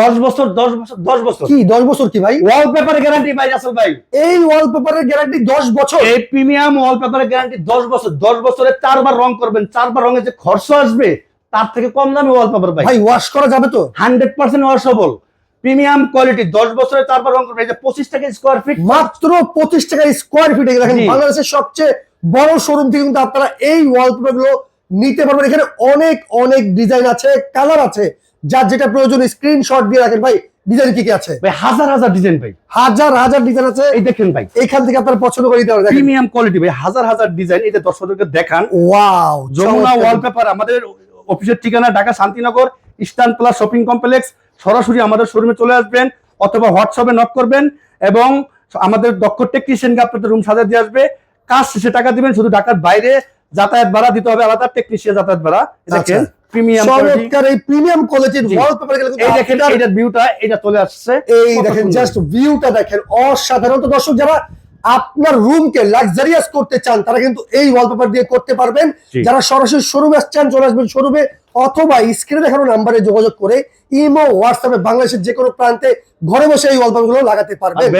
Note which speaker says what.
Speaker 1: দশ বছর দশ বছর দশ বছর।
Speaker 2: কি দশ বছর কি ভাই?
Speaker 1: গ্যারান্টি ভাই রাসেল ভাই।
Speaker 2: এই ওয়ালপেপারের গ্যারান্টি দশ বছর?
Speaker 1: এই প্রিমিয়াম ওয়ালপেপারের গ্যারান্টি দশ বছর। দশ বছরে চারবার রং করবেন। চারবার রঙের যে খরচ আসবে তার থেকে কম দামে ওয়ালপেপার ভাই।
Speaker 2: ভাই ওয়াশ করা যাবে তো?
Speaker 1: Hundred percent washable premium quality দশ বছরে চারবার রং করবেন। এই যে পঁচিশ টাকা স্কোয়ার ফিট
Speaker 2: মাত্র পঁচিশ টাকা স্কোয়ার ফিটে দেখেন বাংলাদেশের সবচেয়ে বড় শোরুম থেকে কিন্তু আপনারা এই ওয়ালপেপারগুলো নিতে পারবেন। এখানে অনেক অনেক ডিজাইন আছে কালার আছে। যার যেটা প্রয়োজন স্ক্রিনশট দিয়ে রাখেন। ভাই ডিজাইন কি কি আছে?
Speaker 1: ভাই হাজার হাজার ডিজাইন ভাই।
Speaker 2: হাজার হাজার ডিজাইন আছে।
Speaker 1: এই দেখেন ভাই।
Speaker 2: এখান থেকে আপনারা পছন্দ করে পারবেন
Speaker 1: প্রিমিয়াম কোয়ালিটি ভাই হাজার হাজার ডিজাইন এই যে দর্শকদেরকে দেখান।
Speaker 2: ওয়াও
Speaker 1: যমুনা ওয়ালপেপার আমাদের অফিসের ঠিকানা Dhaka Shantinagar eastern plus shopping complex সরাসরি আমাদের শোরুমে চলে আসবেন অথবা হোয়াটসঅ্যাপে নক করবেন এবং আমাদের দক্ষ টেকনিশিয়ানকে আপনাদের রুম সাজিয়ে দিয়ে আসবে। কাজ শেষে টাকা দিবেন শুধু ঢাকার বাইরে যাতায়াত ভাড়া দিতে হবে আলাদা টেকনিশিয়ান যাতায়াত ভাড়া। দেখেন। প্রিমিয়াম
Speaker 2: চমৎকার এই প্রিমিয়াম কোয়ালিটির
Speaker 1: জি।
Speaker 2: ওয়ালপেপারগুলো
Speaker 1: এই দেখেন এটার ভিউটা এটা চলে আসছে।
Speaker 2: এই দেখেন জাস্ট ভিউটা দেখেন অসাধারণ। তো দর্শক যারা আপনার রুমকে লাক্সারিয়াস করতে চান তারা কিন্তু এই ওয়ালপেপার দিয়ে করতে পারবেন। যারা সরাসরি শোরুমে আসছেন চলে আসবেন শোরুমে অথবা স্ক্রিনে দেখানো নাম্বারে যোগাযোগ করে ইমো হোয়াটসঅ্যাপে বাংলাদেশের যে কোনো প্রান্তে ঘরে বসে এই ওয়ালপেপারগুলো লাগাতে
Speaker 1: পারবেন।